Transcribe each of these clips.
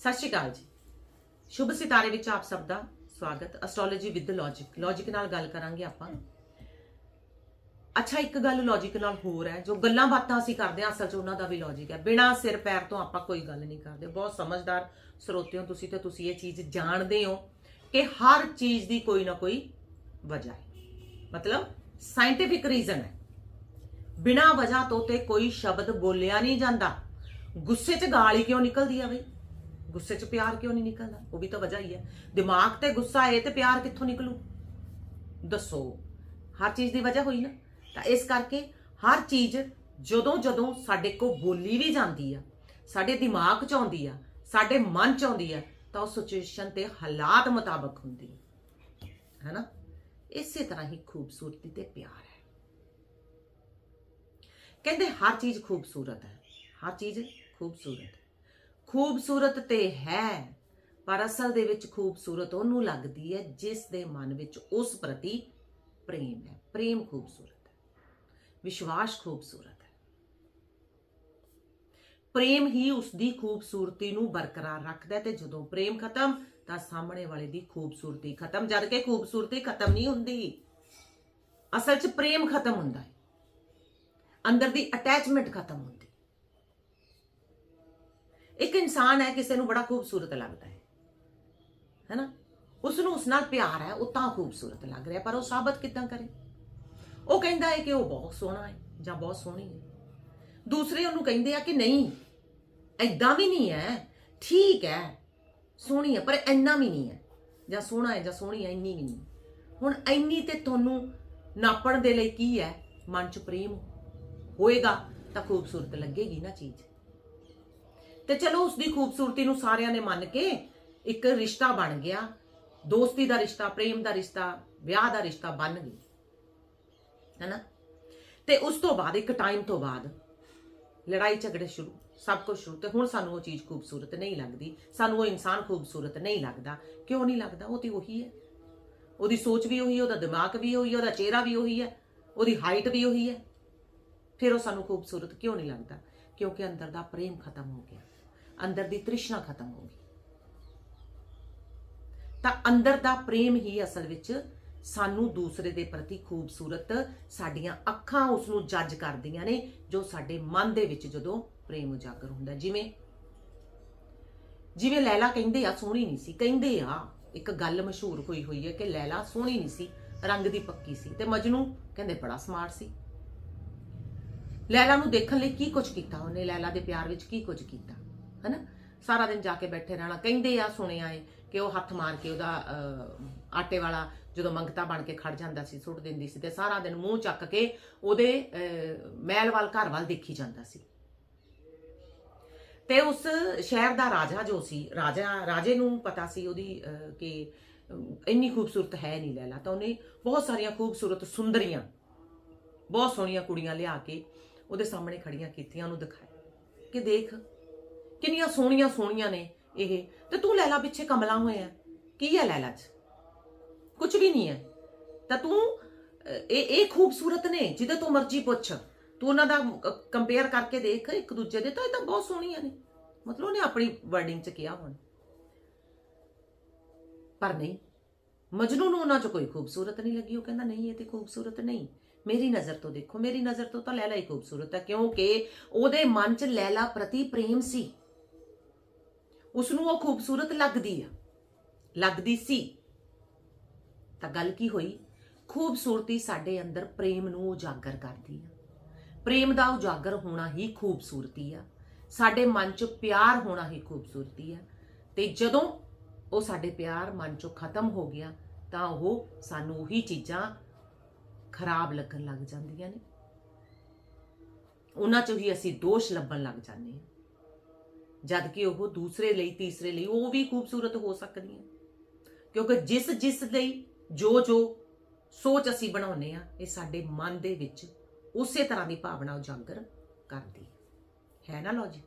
ਸਤਿ ਸ਼੍ਰੀ ਅਕਾਲ ਜੀ। ਸ਼ੁਭ ਸਿਤਾਰੇ ਵਿੱਚ ਆਪ ਸਭ ਦਾ ਸਵਾਗਤ। ਐਸਟ੍ਰੋਲੋਜੀ ਵਿਦ ਲੌਜੀਕ ਲੌਜੀਕ ਨਾਲ ਗੱਲ ਕਰਾਂਗੇ ਆਪਾਂ। ਅੱਛਾ, ਇੱਕ ਗੱਲ ਲੌਜੀਕ ਨਾਲ ਹੋਰ ਹੈ। ਜੋ ਗੱਲਾਂ ਬਾਤਾਂ ਅਸੀਂ ਕਰਦੇ ਹਾਂ, ਅਸਲ 'ਚ ਉਹਨਾਂ ਦਾ ਵੀ ਲੌਜੀਕ ਹੈ। ਬਿਨਾਂ ਸਿਰ ਪੈਰ ਤੋਂ ਆਪਾਂ ਕੋਈ ਗੱਲ ਨਹੀਂ ਕਰਦੇ। ਬਹੁਤ ਸਮਝਦਾਰ ਸਰੋਤੇ ਹੋ ਤੁਸੀਂ ਤੇ ਤੁਸੀਂ ਇਹ ਚੀਜ਼ ਜਾਣਦੇ ਹੋ ਕਿ ਹਰ ਚੀਜ਼ ਦੀ ਕੋਈ ਨਾ ਕੋਈ ਵਜ੍ਹਾ ਹੈ। ਮਤਲਬ ਸਾਇੰਟਿਫਿਕ ਰੀਜ਼ਨ ਹੈ। ਬਿਨਾਂ ਵਜ੍ਹਾ ਤੋਂ ਤੇ ਕੋਈ ਸ਼ਬਦ ਬੋਲਿਆ ਨਹੀਂ ਜਾਂਦਾ। ਗੁੱਸੇ 'ਚ ਗਾਲ ਹੀ ਕਿਉਂ ਨਿਕਲਦੀ ਆ ਬਈ? ਗੁੱਸੇ 'ਚ ਪਿਆਰ ਕਿਉਂ ਨਹੀਂ ਨਿਕਲਦਾ? ਉਹ ਵੀ ਤਾਂ ਵਜ੍ਹਾ ਹੀ ਹੈ। ਦਿਮਾਗ ਤੇ ਗੁੱਸਾ ਹੈ ਤੇ ਪਿਆਰ ਕਿੱਥੋਂ ਨਿਕਲੂ? ਦੱਸੋ। ਹਰ ਚੀਜ਼ ਦੀ ਵਜ੍ਹਾ ਹੋਈ ਨਾ। ਤਾਂ ਇਸ ਕਰਕੇ ਹਰ ਚੀਜ਼ ਜਦੋਂ ਜਦੋਂ ਸਾਡੇ ਕੋ ਬੋਲੀ ਵੀ ਜਾਂਦੀ ਆ, ਸਾਡੇ ਦਿਮਾਗ 'ਚ ਆਉਂਦੀ ਆ, ਸਾਡੇ ਮਨ 'ਚ ਆਉਂਦੀ ਆ, ਤਾਂ ਉਹ ਸਿਚੁਏਸ਼ਨ ਤੇ ਹਾਲਾਤ ਮੁਤਾਬਕ ਹੁੰਦੀ ਹੈ ਹੈਨਾ? ਇਸੇ ਤਰ੍ਹਾਂ ਹੀ ਖੂਬਸੂਰਤੀ ਤੇ ਪਿਆਰ ਹੈ। ਕਹਿੰਦੇ ਹਰ ਚੀਜ਼ ਖੂਬਸੂਰਤ ਹੈ। ਹਰ ਚੀਜ਼ ਖੂਬਸੂਰਤ ਖੂਬਸੂਰਤ ਤੇ ਹੈ। ਪਰ ਅਸਲ ਦੇ ਵਿੱਚ ਖੂਬਸੂਰਤ ਉਹਨੂੰ ਲੱਗਦੀ ਹੈ ਜਿਸ ਦੇ ਮਨ ਵਿੱਚ ਉਸ ਪ੍ਰਤੀ ਪ੍ਰੇਮ ਹੈ। ਪ੍ਰੇਮ ਖੂਬਸੂਰਤ ਹੈ। ਵਿਸ਼ਵਾਸ ਖੂਬਸੂਰਤ ਹੈ। ਪ੍ਰੇਮ ਹੀ ਉਸ ਦੀ ਖੂਬਸੂਰਤੀ ਨੂੰ ਬਰਕਰਾਰ ਰੱਖਦਾ ਹੈ ਤੇ ਜਦੋਂ ਪ੍ਰੇਮ ਖਤਮ, ਤਾਂ ਸਾਹਮਣੇ ਵਾਲੇ ਦੀ ਖੂਬਸੂਰਤੀ ਖਤਮ, ਜਦ ਕਿ ਖੂਬਸੂਰਤੀ ਖਤਮ ਨਹੀਂ ਹੁੰਦੀ। ਅਸਲ 'ਚ ਪ੍ਰੇਮ ਖਤਮ ਹੁੰਦਾ ਹੈ। ਅੰਦਰ ਦੀ ਅਟੈਚਮੈਂਟ ਖਤਮ ਹੁੰਦੀ ਇੱਕ ਇਨਸਾਨ ਹੈ, ਕਿਸੇ ਨੂੰ ਬੜਾ ਖੂਬਸੂਰਤ ਲੱਗਦਾ ਹੈ। ਹੈਨਾ? ਉਸ ਨੂੰ ਉਸ ਨਾਲ ਪਿਆਰ ਹੈ, ਉਹ ਤਾਂ ਖੂਬਸੂਰਤ ਲੱਗ ਰਿਹਾ, ਪਰ ਉਹ ਸਾਬਤ ਕਿਦਾਂ ਕਰੇ? ਉਹ ਕਹਿੰਦਾ ਹੈ ਕਿ ਉਹ ਬਹੁਤ ਸੋਹਣਾ ਹੈ ਜਾਂ ਬਹੁਤ ਸੋਹਣੀ ਹੈ। ਦੂਸਰੇ ਉਹਨੂੰ ਕਹਿੰਦੇ ਆ ਕਿ ਨਹੀਂ ਐਦਾਂ ਵੀ ਨਹੀਂ ਹੈ, ਠੀਕ ਹੈ, ਸੋਹਣੀ ਹੈ, ਪਰ ਇੰਨਾ ਵੀ ਨਹੀਂ ਹੈ। ਜਾਂ ਸੋਹਣਾ ਹੈ ਜਾਂ ਸੋਹਣੀ ਹੈ, ਇੰਨੀ ਵੀ ਨਹੀਂ। ਹੁਣ ਇੰਨੀ ਤੇ ਤੁਹਾਨੂੰ ਨਾਪਣ ਦੇ ਲਈ ਕੀ ਹੈ? ਮਨ ਚ ਪ੍ਰੇਮ ਹੋਏਗਾ ਤਾਂ ਖੂਬਸੂਰਤ ਲੱਗੇਗੀ ਨਾ ਚੀਜ਼। ਤੇ ਚਲੋ ਉਸ ਦੀ ਖੂਬਸੂਰਤੀ ਨੂੰ ਸਾਰਿਆਂ ਨੇ ਮੰਨ ਕੇ ਇੱਕ ਰਿਸ਼ਤਾ ਬਣ ਗਿਆ। ਦੋਸਤੀ ਦਾ ਰਿਸ਼ਤਾ, ਪ੍ਰੇਮ ਦਾ ਰਿਸ਼ਤਾ, ਵਿਆਹ ਦਾ ਰਿਸ਼ਤਾ ਬਣ ਗਿਆ ਹੈਨਾ? ਤੇ ਉਸ ਤੋਂ ਬਾਅਦ, ਇੱਕ ਟਾਈਮ ਤੋਂ ਬਾਅਦ ਲੜਾਈ ਝਗੜੇ ਸ਼ੁਰੂ, ਸਭ ਕੁਝ ਸ਼ੁਰੂ। ਤੇ ਹੁਣ ਸਾਨੂੰ ਉਹ ਚੀਜ਼ ਖੂਬਸੂਰਤ ਨਹੀਂ ਲੱਗਦੀ। ਸਾਨੂੰ ਉਹ ਇਨਸਾਨ ਖੂਬਸੂਰਤ ਨਹੀਂ ਲੱਗਦਾ। ਕਿਉਂ ਨਹੀਂ ਲੱਗਦਾ? ਉਹ ਤੇ ਉਹੀ ਹੈ। ਉਹਦੀ ਸੋਚ ਵੀ ਉਹੀ ਉਹਦਾ ਦਿਮਾਗ ਵੀ ਉਹੀ ਉਹਦਾ ਚਿਹਰਾ ਵੀ ਉਹੀ ਹੈ, ਉਹਦੀ ਹਾਈਟ ਵੀ ਉਹੀ ਹੈ। ਫਿਰ ਉਹ ਸਾਨੂੰ ਖੂਬਸੂਰਤ ਕਿਉਂ ਨਹੀਂ ਲੱਗਦਾ? ਕਿਉਂਕਿ ਅੰਦਰ ਦਾ ਪ੍ਰੇਮ ਖਤਮ ਹੋ ਗਿਆ। ਅੰਦਰ ਦੀ ਤ੍ਰਿਸ਼ਨਾ ਖਤਮ ਹੋ ਗਈ। ਤਾਂ ਅੰਦਰ ਦਾ ਪ੍ਰੇਮ ਹੀ ਅਸਲ ਵਿੱਚ ਸਾਨੂੰ ਦੂਸਰੇ ਦੇ ਪ੍ਰਤੀ ਖੂਬਸੂਰਤ ਸਾਡੀਆਂ ਅੱਖਾਂ ਉਸ ਨੂੰ ਜੱਜ ਕਰਦੀਆਂ ਨੇ, ਜੋ ਸਾਡੇ ਮਨ ਦੇ ਵਿੱਚ ਜਦੋਂ ਪ੍ਰੇਮ ਉਜਾਗਰ ਹੁੰਦਾ। ਜਿਵੇਂ ਜਿਵੇਂ ਲੈਲਾ ਕਹਿੰਦੇ ਆ, ਸੋਹਣੀ ਨਹੀਂ ਸੀ। ਕਹਿੰਦੇ ਆ, ਇੱਕ ਗੱਲ ਮਸ਼ਹੂਰ ਹੋਈ ਹੋਈ ਹੈ ਕਿ ਲੈਲਾ ਸੋਹਣੀ ਨਹੀਂ ਸੀ, ਰੰਗ ਦੀ ਪੱਕੀ ਸੀ ਤੇ ਮਜਨੂ ਕਹਿੰਦੇ ਬੜਾ ਸਮਾਰਟ ਸੀ। ਲੈਲਾ ਨੂੰ ਦੇਖਣ ਲਈ ਕੀ ਕੁਝ ਕੀਤਾ ਉਹਨੇ? ਲੈਲਾ ਦੇ ਪਿਆਰ ਵਿੱਚ ਕੀ ਕੁਝ ਕੀਤਾ? ਹਨਾ? ਸਾਰਾ ਦਿਨ ਜਾ ਕੇ ਬੈਠੇ ਰਹਿਣਾ। ਕਹਿੰਦੇ ਆ ਸੁਣਿਆ ਏ ਕਿ ਉਹ ਹੱਥ ਮਾਰ ਕੇ ਉਹਦਾ ਅਹ, ਆਟੇ ਵਾਲਾ ਜਦੋਂ ਮੰਗਤਾ ਬਣ ਕੇ ਖੜ ਜਾਂਦਾ ਸੀ ਸੁੱਟ ਦਿੰਦੀ ਸੀ ਤੇ ਸਾਰਾ ਦਿਨ ਮੂੰਹ ਚੱਕ ਕੇ ਉਹਦੇ ਅਹ, ਮਹਿਲ ਵੱਲ ਘਰ ਵੱਲ ਦੇਖੀ ਜਾਂਦਾ ਸੀ। ਤੇ ਉਸ ਸ਼ਹਿਰ ਦਾ ਰਾਜਾ ਜੋ ਸੀ ਰਾਜਾ ਰਾਜੇ ਨੂੰ ਪਤਾ ਸੀ ਉਹਦੀ ਅਹ, ਕਿ ਇੰਨੀ ਖੂਬਸੂਰਤ ਹੈ ਨਹੀਂ ਲੈਲਾ। ਤਾਂ ਉਹਨੇ ਬਹੁਤ ਸਾਰੀਆਂ ਖੂਬਸੂਰਤ ਸੁੰਦਰੀਆਂ ਬਹੁਤ ਸੋਹਣੀਆਂ ਕੁੜੀਆਂ ਲਿਆ ਕੇ ਉਹਦੇ ਸਾਹਮਣੇ ਖੜੀਆਂ ਕੀਤੀਆਂ ਉਹਨੂੰ ਦਿਖਾਇਆ। ਕਿ ਦੇਖ ਕਿੰਨੀਆਂ ਸੋਹਣੀਆਂ ਸੋਹਣੀਆਂ ਨੇ ਇਹ। ਤੇ ਤੂੰ ਲੈਲਾ ਪਿੱਛੇ ਕਮਲਾ ਹੋਇਆ। ਕੀ ਹੈ ਲੈਲਾ 'ਚ? ਕੁਝ ਵੀ ਨਹੀਂ ਹੈ। ਤਾਂ ਤੂੰ ਇਹ ਇਹ ਖੂਬਸੂਰਤ ਨੇ, ਜਿਹਦੇ ਤੋਂ ਮਰਜ਼ੀ ਪੁੱਛ। ਤੂੰ ਉਹਨਾਂ ਦਾ ਕੰਪੇਅਰ ਕਰਕੇ ਦੇਖ ਇੱਕ ਦੂਜੇ ਦੇ, ਤਾਂ ਇਹ ਤਾਂ ਬਹੁਤ ਸੋਹਣੀਆਂ ਨੇ। ਮਤਲਬ ਉਹਨੇ ਆਪਣੀ ਵਰਡਿੰਗ 'ਚ ਕਿਹਾ ਹੁਣ। ਪਰ ਨਹੀਂ। ਮਜਨੂ ਨੂੰ ਉਹਨਾਂ 'ਚ ਕੋਈ ਖੂਬਸੂਰਤ ਨਹੀਂ ਲੱਗੀ। ਉਹ ਕਹਿੰਦਾ, ਨਹੀਂ, ਇਹ ਤੇ ਖੂਬਸੂਰਤ ਨਹੀਂ। ਮੇਰੀ ਨਜ਼ਰ ਤੋਂ ਦੇਖੋ। ਮੇਰੀ ਨਜ਼ਰ ਤੋਂ ਤਾਂ ਲੈਲਾ ਹੀ ਖੂਬਸੂਰਤ ਹੈ। ਕਿਉਂਕਿ ਉਹਦੇ ਮਨ 'ਚ ਲੈਲਾ ਪ੍ਰਤੀ ਪ੍ਰੇਮ ਸੀ। ਉਸ ਨੂੰ ਉਹ ਖੂਬਸੂਰਤ ਲੱਗਦੀ ਆ। ਲੱਗਦੀ ਸੀ। ਤਾਂ ਗੱਲ ਕੀ ਹੋਈ? ਖੂਬਸੂਰਤੀ ਸਾਡੇ ਅੰਦਰ ਪ੍ਰੇਮ ਨੂੰ ਉਜਾਗਰ ਕਰਦੀ ਆ। ਪ੍ਰੇਮ ਦਾ ਉਜਾਗਰ ਹੋਣਾ ਹੀ ਖੂਬਸੂਰਤੀ ਆ। ਸਾਡੇ ਮਨ 'ਚ ਪਿਆਰ ਹੋਣਾ ਹੀ ਖੂਬਸੂਰਤੀ ਆ। ਤੇ ਜਦੋਂ ਉਹ ਸਾਡੇ ਪਿਆਰ ਮਨ 'ਚੋਂ ਖਤਮ ਹੋ ਗਿਆ, ਤਾਂ ਉਹ ਸਾਨੂੰ ਉਹੀ ਚੀਜ਼ਾਂ ਖਰਾਬ ਲੱਗਣ ਲੱਗ ਜਾਂਦੀਆਂ ਨੇ। ਉਹਨਾਂ 'ਚੋਂ ਹੀ ਅਸੀਂ ਦੋਸ਼ ਲੱਭਣ ਲੱਗ ਜਾਂਦੇ ਹਾਂ ਜਦ ਕਿ ਉਹ ਦੂਸਰੇ ਲਈ, ਤੀਸਰੇ ਲਈ, ਉਹ ਵੀ ਖੂਬਸੂਰਤ ਹੋ ਸਕਦੀਆਂ ਕਿਉਂਕਿ ਜਿਸ ਜਿਸ ਲਈ ਜੋ ਜੋ ਸੋਚ ਅਸੀਂ ਬਣਾਉਨੇ ਆ ਇਹ ਸਾਡੇ ਮਨ ਦੇ ਵਿੱਚ ਉਸੇ ਤਰ੍ਹਾਂ ਦੀ ਭਾਵਨਾ ਉਜਾਗਰ ਕਰਦੀ ਹੈ। ਹੈ ਨਾ ਲੌਜੀਕ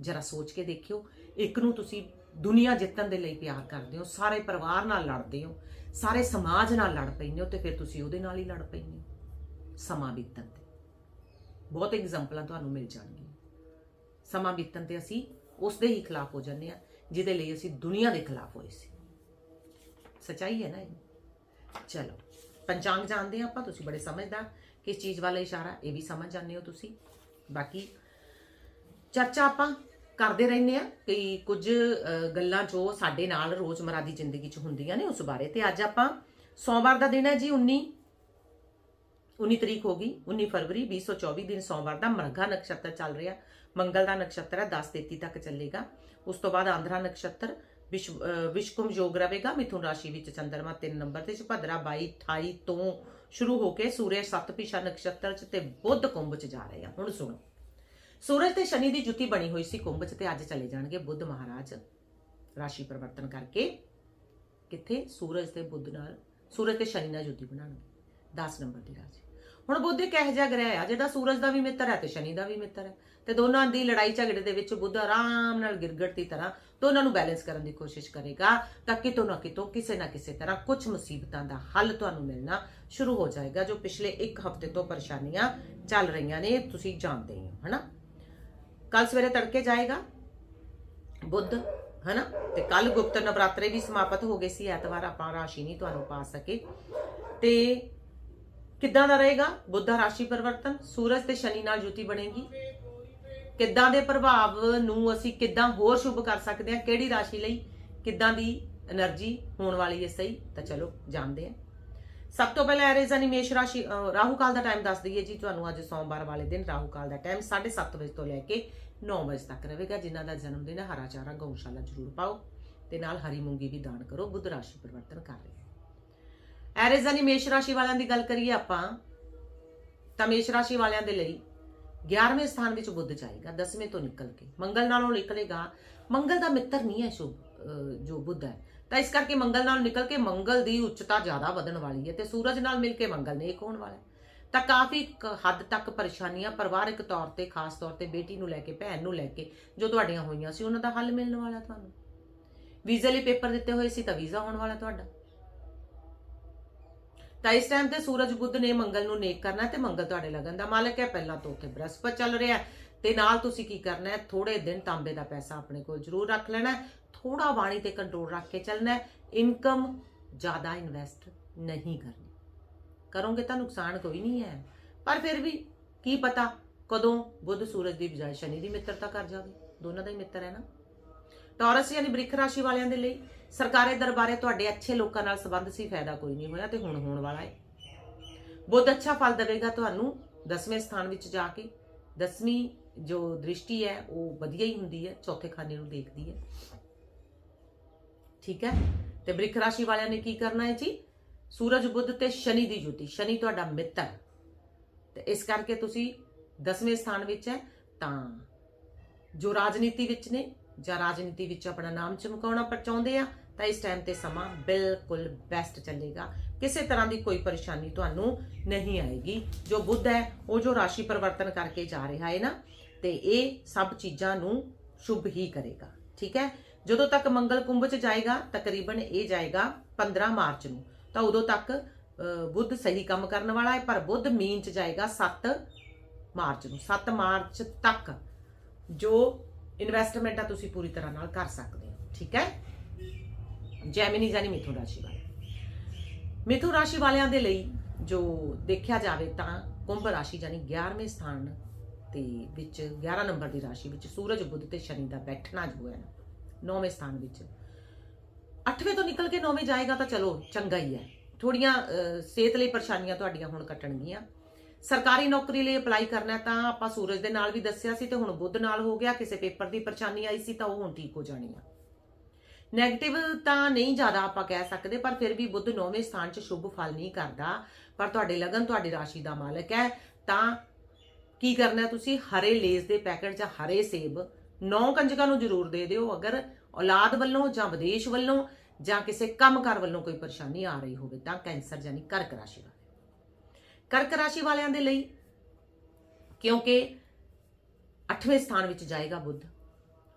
ਜਰਾ ਸੋਚ ਕੇ ਦੇਖਿਓ, ਇੱਕ ਨੂੰ ਤੁਸੀਂ ਦੁਨੀਆ ਜਿੱਤਣ ਦੇ ਲਈ ਪਿਆਰ ਕਰਦੇ ਹੋ, ਸਾਰੇ ਪਰਿਵਾਰ ਨਾਲ ਲੜਦੇ ਹੋ, ਸਾਰੇ ਸਮਾਜ ਨਾਲ ਲੜ ਪੈਂਦੇ ਹੋ ਤੇ ਫਿਰ ਤੁਸੀਂ ਉਹਦੇ ਨਾਲ ਹੀ ਲੜ ਪੈਂਦੇ ਹੋ। ਸਮਾਂ ਬੀਤਣ ਤੇ। ਬਹੁਤ ਐਗਜ਼ਾਮਪਲਾਂ ਤੁਹਾਨੂੰ ਮਿਲ ਜਾਣਗੀਆਂ। ਸਮਾਂ ਬੀਤਣ ਤੇ ਅਸੀਂ ਉਸ ਦੇ ਹੀ ਖਿਲਾਫ ਹੋ ਜਾਂਦੇ ਆ ਜਿਹਦੇ ਲਈ ਅਸੀਂ ਦੁਨੀਆ ਦੇ ਖਿਲਾਫ ਹੋਏ ਸੀ। ਸਚਾਈ ਹੈ ਨਾ ਇਹ? ਚਲੋ, ਪੰਚਾਂਗ ਜਾਣਦੇ ਆ ਆਪਾਂ, ਤੁਸੀਂ ਬੜੇ ਸਮਝਦਾਰ, ਕਿਸ ਚੀਜ਼ ਵਾਲਾ ਇਸ਼ਾਰਾ, ਇਹ ਵੀ ਸਮਝ ਜਾਂਦੇ ਹੋ ਤੁਸੀਂ। ਬਾਕੀ ਚਰਚਾ ਆਪਾਂ ਕਰਦੇ ਰਹਿੰਦੇ ਆ ਕਈ ਕੁਝ ਗੱਲਾਂ ਜੋ ਸਾਡੇ ਨਾਲ ਰੋਜ਼ਮਰਾ ਦੀ ਜ਼ਿੰਦਗੀ 'ਚ ਹੁੰਦੀਆਂ ਨੇ ਉਸ ਬਾਰੇ। ਤੇ ਅੱਜ ਆਪਾਂ ਸੋਮਵਾਰ ਦਾ ਦਿਨ ਹੈ ਜੀ 19 19 ਤਰੀਕ ਹੋ ਗਈ 19 ਫਰਵਰੀ 2024 ਦਿਨ ਸੋਮਵਾਰ ਦਾ ਮਰਘਾ ਨਕਸ਼ਤਰ ਚੱਲ ਰਿਹਾ। ਮੰਗਲ ਦਾ ਨਕਸ਼ਤਰ ਹੈ 10:33 ਤੱਕ ਚੱਲੇਗਾ। ਉਸ ਤੋਂ ਬਾਅਦ ਆਂਧਰਾ ਨਕਸ਼ਤਰ ਵਿਸ਼ਵ ਅਹ ਯੋਗ ਰਹੇਗਾ, ਮਿਥੁਨ ਰਾਸ਼ੀ ਵਿੱਚ ਚੰਦਰਮਾ 3 ਨੰਬਰ ਤੇ ਭਦਰਾ 22 28 ਤੋਂ ਸ਼ੁਰੂ ਹੋ ਕੇ ਸੂਰਜ ਸਤਪਿਸ਼ਾ ਨਕਸ਼ਤਰ ਚ ਤੇ ਬੁੱਧ ਕੁੰਭ ਚ ਜਾ ਰਹੇ ਆ। ਹੁਣ ਸੁਣੋ। ਸੂਰਜ ਤੇ ਸ਼ਨੀ ਦੀ ਜੁਤੀ ਬਣੀ ਹੋਈ ਸੀ ਕੁੰਭ ਚ ਤੇ ਅੱਜ ਚਲੇ ਜਾਣਗੇ ਬੁੱਧ ਮਹਾਰਾਜ। ਰਾਸ਼ੀ ਪਰਿਵਰਤਨ ਕਰਕੇ ਕਿੱਥੇ? ਸੂਰਜ ਤੇ ਬੁੱਧ ਨਾਲ, ਸੂਰਜ ਤੇ ਸ਼ਨੀ ਨਾਲ ਜੁਤੀ ਬਣਾਉਣਗੇ 10 ਨੰਬਰ ਦੀ ਰਾਸ਼ੀ। ਹੁਣ ਬੁੱਧ ਇੱਕ ਇਹੋ ਜਿਹਾ ਗ੍ਰਹਿ ਆ ਜਿਹੜਾ ਸੂਰਜ ਦਾ ਵੀ ਮਿੱਤਰ ਹੈ ਤੇ ਸ਼ਨੀ ਦਾ ਵੀ ਮਿੱਤਰ ਹੈ। ਤੇ ਦੋਨਾਂ ਦੀ ਲੜਾਈ ਝਗੜੇ ਦੇ ਵਿੱਚ ਬੁੱਧ ਆਰਾਮ ਨਾਲ ਗਿਰਗਟ ਦੀ ਤਰ੍ਹਾਂ ਦੋਨਾਂ ਨੂੰ ਬੈਲੈਂਸ ਕਰਨ ਦੀ ਕੋਸ਼ਿਸ਼ ਕਰੇਗਾ, ਤਾਂ ਕਿਤੋਂ ਨਾ ਕਿਤੋਂ ਕਿਸੇ ਨਾ ਕਿਸੇ ਤਰ੍ਹਾਂ ਕੁਝ ਮੁਸੀਬਤਾਂ ਦਾ ਹੱਲ ਤੁਹਾਨੂੰ ਮਿਲਣਾ ਸ਼ੁਰੂ ਹੋ ਜਾਏਗਾ, ਜੋ ਪਿਛਲੇ ਇੱਕ ਹਫ਼ਤੇ ਤੋਂ ਪਰੇਸ਼ਾਨੀਆਂ ਚੱਲ ਰਹੀਆਂ ਨੇ, ਤੁਸੀਂ ਜਾਣਦੇ ਹੋ ਹਨਾ? ਕੱਲ ਸਵੇਰੇ ਤੜਕੇ ਜਾਏਗਾ ਬੁੱਧ, ਹਨਾ? ਤੇ ਕੱਲ ਗੁਪਤ ਨਵਰਾਤਰੇ ਵੀ ਸਮਾਪਤ ਹੋ ਗਏ ਸੀ, ਐਤਵਾਰ ਆਪਾਂ ਰਾਸ਼ੀ ਨਹੀਂ ਤੁਹਾਨੂੰ ਪਾ ਸਕੇ। ਤੇ ਕਿੱਦਾਂ ਦਾ ਰਹੇਗਾ? ਬੁੱਧ ਰਾਸ਼ੀ ਪਰਿਵਰਤਨ, ਸੂਰਜ ਤੇ ਸ਼ਨੀ ਨਾਲ ਜੁਤੀ ਬਣੇਗੀ। ਕਿੱਦਾਂ ਦੇ ਪ੍ਰਭਾਵ ਨੂੰ ਅਸੀਂ ਕਿੱਦਾਂ ਹੋਰ ਸ਼ੁਭ ਕਰ ਸਕਦੇ ਹਾਂ, ਕਿਹੜੀ ਰਾਸ਼ੀ ਲਈ ਕਿੱਦਾਂ ਦੀ એનર્ਜੀ ਹੋਣ ਵਾਲੀ ਹੈ ਸਹੀ, ਤਾਂ ਚਲੋ ਜਾਣਦੇ ਹਾਂ। ਸਭ ਤੋਂ ਪਹਿਲਾਂ ਐਰੇਜ਼ਾ ਦੀ ਮੇਸ਼ ਰਾਸ਼ੀ ਰਾਹੂ ਕਾਲ ਦਾ ਟਾਈਮ ਦੱਸ ਦਈਏ ਜੀ, ਤੁਹਾਨੂੰ ਅੱਜ ਸੋਮਵਾਰ ਵਾਲੇ ਦਿਨ ਰਾਹੂ ਕਾਲ ਦਾ ਟਾਈਮ 7:30 ਵਜੇ ਤੋਂ ਲੈ ਕੇ 9 ਵਜੇ ਤੱਕ ਰਹੇਗਾ, ਜਿਨ੍ਹਾਂ ਦਾ ਜਨਮ ਦਿਨ ਹਰਾ ਚਾਰਾ ਗਊਸ਼ਾਲਾ ਜ਼ਰੂਰ ਪਾਓ, ਤੇ ਨਾਲ ਹਰੀ ਮੂੰਗੀ ਵੀ ਦਾਨ ਕਰੋ, ਬੁੱਧ ਰਾਸ਼ੀ ਪਰਿਵਰਤਨ ਕਰ ਰਹੇ ਐਰੇਜ਼ਾ ਦੀ ਮੇਸ਼ ਰਾਸ਼ੀ ਵਾਲਿਆਂ ਦੀ ਗੱਲ ਕਰੀਏ ਆਪਾਂ, ਤਾਂ ਮੇਸ਼ ਰਾਸ਼ੀ ਵਾਲਿਆਂ ਦੇ ਲਈ 11ਵੇਂ ਸਥਾਨ ਵਿੱਚ ਬੁੱਧ ਜਾਏਗਾ 10ਵੇਂ ਤੋਂ ਨਿਕਲ ਕੇ। ਮੰਗਲ ਨਾਲੋਂ ਨਿਕਲੇਗਾ। ਮੰਗਲ ਦਾ ਮਿੱਤਰ ਨਹੀਂ ਹੈ ਸ਼ੁਭ ਜੋ ਬੁੱਧ ਹੈ। ਤਾਂ ਇਸ ਕਰਕੇ ਮੰਗਲ ਨਾਲ ਨਿਕਲ ਕੇ ਮੰਗਲ ਦੀ ਉੱਚਤਾ ਜ਼ਿਆਦਾ ਵਧਣ ਵਾਲੀ ਹੈ ਤੇ ਸੂਰਜ ਨਾਲ ਮਿਲ ਕੇ ਮੰਗਲ ਨੇਕ ਹੋਣ ਵਾਲਾ ਹੈ। ਤਾਂ ਕਾਫੀ ਕ- ਹੱਦ ਤੱਕ ਪਰੇਸ਼ਾਨੀਆਂ ਪਰਿਵਾਰਕ ਤੌਰ ਤੇ, ਖਾਸ ਤੌਰ ਤੇ ਬੇਟੀ ਨੂੰ ਲੈ ਕੇ, ਭੈਣ ਨੂੰ ਲੈ ਕੇ ਜੋ ਤੁਹਾਡੀਆਂ ਹੋਈਆਂ ਸੀ, ਉਹਨਾਂ ਦਾ ਹੱਲ ਮਿਲਣ ਵਾਲਾ ਤੁਹਾਨੂੰ। ਵੀਜ਼ੇ ਲਈ ਪੇਪਰ ਦਿੱਤੇ ਹੋਏ ਸੀ ਤਾਂ ਵੀਜ਼ਾ ਹੋਣ ਵਾਲਾ ਤੁਹਾਡਾ। ਤਾਂ ਇਸ ਟਾਈਮ ਤੇ ਸੂਰਜ ਬੁੱਧ ਨੇ ਮੰਗਲ ਨੂੰ ਨੇਕ ਕਰਨਾ ਹੈ ਤੇ ਮੰਗਲ ਤੁਹਾਡੇ ਲਗਨ ਦਾ ਮਾਲਕ ਹੈ। ਪਹਿਲਾਂ ਤੋਂ ਉੱਥੇ ਬ੍ਰਹਸਪਤ ਚੱਲ ਰਿਹਾ ਹੈ ਤੇ ਨਾਲ ਤੁਸੀਂ ਕੀ ਕਰਨਾ ਹੈ? ਥੋੜੇ ਦਿਨ ਤਾਂਬੇ ਦਾ ਪੈਸਾ ਆਪਣੇ ਕੋਲ ਜ਼ਰੂਰ ਰੱਖ ਲੈਣਾ ਹੈ। ਥੋੜਾ ਬਾਣੀ ਤੇ ਕੰਟਰੋਲ ਰੱਖ ਕੇ ਚੱਲਣਾ ਇਨਕਮ ਜ਼ਿਆਦਾ ਇਨਵੈਸਟ ਨਹੀਂ ਕਰਨੀ। ਕਰੋਗੇ ਤਾਂ ਨੁਕਸਾਨ ਕੋਈ ਨਹੀਂ ਹੈ। ਪਰ ਫਿਰ ਵੀ ਕੀ ਪਤਾ ਕਦੋਂ ਬੁੱਧ ਸੂਰਜ ਦੀ ਬਜਾਏ ਸ਼ਨੀ ਦੀ ਮਿੱਤਰਤਾ ਕਰ ਜਾਵੇ। ਦੋਨਾਂ ਦਾ ਹੀ ਮਿੱਤਰ ਹੈ ਨਾ। ਟੌਰਸ ਯਾਨੀ ਬ੍ਰਿਖ ਰਾਸ਼ੀ ਵਾਲਿਆਂ ਦੇ ਲਈ। ਸਰਕਾਰੀ ਦਰਬਾਰੇ ਤੁਹਾਡੇ ਅੱਛੇ ਲੋਕਾਂ ਨਾਲ ਸੰਬੰਧ ਸੀ, ਫਾਇਦਾ ਕੋਈ ਨਹੀਂ ਹੋਇਆ ਤੇ ਹੁਣ ਹੋਣ ਵਾਲਾ ਹੈ ਬੁੱਧ ਅੱਛਾ ਫਲ ਦੇਵੇਗਾ ਤੁਹਾਨੂੰ 10ਵੇਂ ਸਥਾਨ ਵਿੱਚ ਜਾ ਕੇ। 10ਵੀਂ ਜੋ ਦ੍ਰਿਸ਼ਟੀ ਹੈ, ਉਹ ਵਧੀਆ ਹੀ ਹੁੰਦੀ ਹੈ, ਚੌਥੇ ਖਾਨੇ ਨੂੰ ਦੇਖਦੀ ਹੈ। ਠੀਕ ਹੈ? ਤੇ ਬ੍ਰਿਖ ਰਾਸ਼ੀ ਵਾਲਿਆਂ ਨੇ ਕੀ ਕਰਨਾ ਹੈ ਜੀ? ਸੂਰਜ, ਬੁੱਧ ਤੇ ਸ਼ਨੀ ਦੀ ਜੁਤੀ। ਸ਼ਨੀ ਤੁਹਾਡਾ ਮਿੱਤਰ ਤੇ ਇਸ ਕਰਕੇ ਤੁਸੀਂ 10ਵੇਂ ਸਥਾਨ ਵਿੱਚ ਹੈ ਤਾਂ ਜੋ ਰਾਜਨੀਤੀ ਵਿੱਚ ਨੇ ਜਾਂ ਰਾਜਨੀਤੀ ਵਿੱਚ ਆਪਣਾ ਨਾਮ ਚਮਕਾਉਣਾ ਪਰ ਚਾਹੁੰਦੇ ਆ, ਤਾਂ ਇਸ ਟਾਈਮ ਤੇ ਸਮਾਂ ਬਿਲਕੁਲ ਬੈਸਟ ਚੱਲੇਗਾ। ਕਿਸੇ ਤਰ੍ਹਾਂ ਦੀ ਕੋਈ ਪਰੇਸ਼ਾਨੀ ਤੁਹਾਨੂੰ ਨਹੀਂ ਆਏਗੀ। ਜੋ ਬੁੱਧ ਹੈ, ਉਹ ਜੋ ਰਾਸ਼ੀ ਪਰਿਵਰਤਨ ਕਰਕੇ ਜਾ ਰਿਹਾ ਹੈ ਨਾ, ਤੇ ਇਹ ਸਭ ਚੀਜ਼ਾਂ ਨੂੰ ਸ਼ੁਭ ਹੀ ਕਰੇਗਾ। ਠੀਕ ਹੈ? ਜਦੋਂ ਤੱਕ ਮੰਗਲ ਕੁੰਭ ਚ ਜਾਏਗਾ, ਤਕਰੀਬਨ ਇਹ ਜਾਏਗਾ 15 ਮਾਰਚ ਨੂੰ। ਤਾਂ ਉਦੋਂ ਤੱਕ ਬੁੱਧ ਸਹੀ ਕੰਮ ਕਰਨ ਵਾਲਾ ਹੈ, ਪਰ ਬੁੱਧ ਮੀਨ ਚ ਜਾਏਗਾ 7 ਮਾਰਚ ਨੂੰ। 7 ਮਾਰਚ ਤੱਕ ਜੋ ਇਨਵੈਸਟਮੈਂਟ ਆ ਤੁਸੀਂ ਪੂਰੀ ਤਰ੍ਹਾਂ ਨਾਲ ਕਰ ਸਕਦੇ ਹੋ, ਠੀਕ ਹੈ? ਜੈਮਿਨੀ ਜਾਨੀ ਮਿਥੁਨ ਰਾਸ਼ੀ ਵਾਲੇ। ਮਿਥੁਨ ਰਾਸ਼ੀ ਵਾਲਿਆਂ ਦੇ ਲਈ ਜੋ ਦੇਖਿਆ ਜਾਵੇ ਤਾਂ ਕੁੰਭ ਰਾਸ਼ੀ ਜਾਨੀ 11ਵੇਂ ਸਥਾਨ ਤੇ ਵਿੱਚ 11 ਨੰਬਰ ਦੀ ਰਾਸ਼ੀ ਵਿੱਚ ਸੂਰਜ, ਬੁੱਧ ਤੇ ਸ਼ਨੀ ਦਾ ਬੈਠਣਾ ਜੋ ਹੈ ਨਾ 9ਵੇਂ ਸਥਾਨ ਵਿੱਚ। 8ਵੇਂ ਤੋਂ ਨਿਕਲ ਕੇ 9ਵੇਂ ਜਾਏਗਾ ਤਾਂ ਚਲੋ ਚੰਗਾ ਹੀ ਹੈ। ਥੋੜੀਆਂ ਸਿਹਤ ਲਈ ਪਰੇਸ਼ਾਨੀਆਂ ਤੁਹਾਡੀਆਂ ਹੁਣ ਕੱਟਣਗੀਆਂ। ਸਰਕਾਰੀ ਨੌਕਰੀ ਲਈ ਅਪਲਾਈ ਕਰਨਾ ਤਾਂ ਆਪਾਂ ਸੂਰਜ ਦੇ ਨਾਲ ਵੀ ਦੱਸਿਆ ਸੀ ਤੇ ਹੁਣ ਬੁੱਧ ਨਾਲ ਹੋ ਗਿਆ। ਕਿਸੇ ਪੇਪਰ ਦੀ ਪਰੇਸ਼ਾਨੀ ਆਈ ਸੀ ਤਾਂ ਉਹ ਹੁਣ ਠੀਕ ਹੋ ਜਾਣੀ ਆ। ਨੈਗੇਟਿਵ ਤਾਂ ਨਹੀਂ ਜ਼ਿਆਦਾ ਆਪਾਂ ਕਹਿ ਸਕਦੇ, ਪਰ ਫਿਰ ਵੀ ਬੁੱਧ ਨੌਵੇਂ ਸਥਾਨ 'ਚ ਸ਼ੁਭ ਫਲ ਨਹੀਂ ਕਰਦਾ। ਪਰ ਤੁਹਾਡੇ ਲਗਨ, ਤੁਹਾਡੀ ਰਾਸ਼ੀ ਦਾ ਮਾਲਕ ਹੈ। ਤਾਂ ਕੀ ਕਰਨਾ ਤੁਸੀਂ? ਹਰੇ ਲੇਜ਼ ਦੇ ਪੈਕੇਟ ਜਾਂ ਹਰੇ ਸੇਬ ਨੌ ਕੰਜਕਾਂ ਨੂੰ ਜ਼ਰੂਰ ਦੇ ਦਿਓ। ਅਗਰ ਔਲਾਦ ਵੱਲੋਂ ਜਾਂ ਵਿਦੇਸ਼ ਵੱਲੋਂ ਜਾਂ ਕਿਸੇ ਕੰਮਕਾਰ ਵੱਲੋਂ ਕੋਈ ਪਰੇਸ਼ਾਨੀ ਆ ਰਹੀ ਹੋਵੇ ਤਾਂ ਕੈਂਸਰ ਯਾਨੀ ਕਰਕ ਰਾਸ਼ੀ ਦਾ। ਕਰਕ ਰਾਸ਼ੀ ਵਾਲਿਆਂ ਦੇ ਲਈ, ਕਿਉਂਕਿ 8ਵੇਂ ਸਥਾਨ ਵਿੱਚ ਜਾਏਗਾ ਬੁੱਧ,